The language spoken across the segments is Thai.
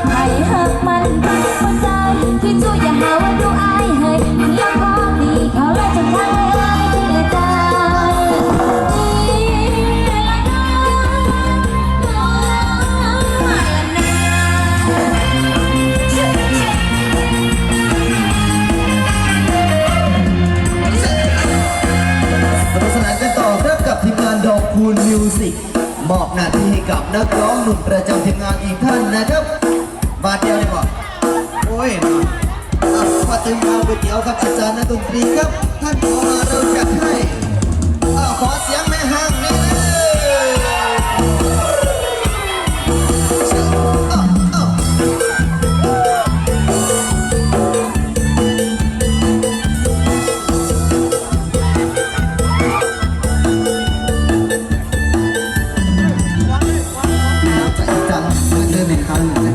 กไผหัมันรักคนใจที่จู่อย่าหาว่าดูอายเฮ้ยมึงยอมพอดีเขาไล่จนทางเลยอ้ยจ้าสนุกสนานกัต่อครับกับทีมงานดอกคูณมิวสิกมอบหน้าที่ให้กับนักร้องหนุ่มประจำทีมงานอีกท่านนะครับ บาทเดียวเลยบอกโอ้ยนะอะมาถึงงานก๋วยเตี๋ยวครับอาจารย์นดนตรีครับ ท่านขอมาเราจัดให้อะขอเสียงแม่ห้างนี่เลยอะอะใจจังเมื่อเธอไม่หันจังเต็มตาลอง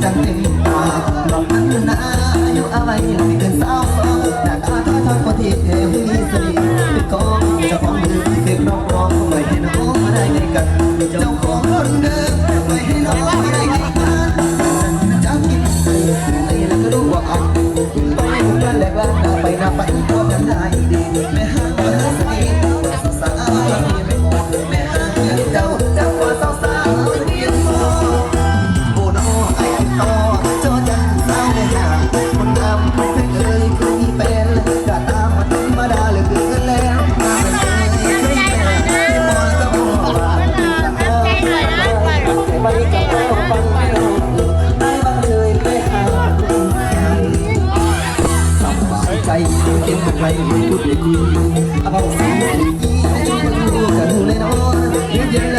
นั้นะอายุอะไรไม่เกินสาวสองหน้าตาท่าทางก็ที่เทวมีสน่ห์เป็นกองเจ้าของมือที่เป็นร้องรองไม่ให้น้องมาได้ไงกันเจ้าของคนเดิม ใจเก็บใครพูดได้ดีเอาสิ่งที่ดีให้รู้กันเลยนาะเยอะ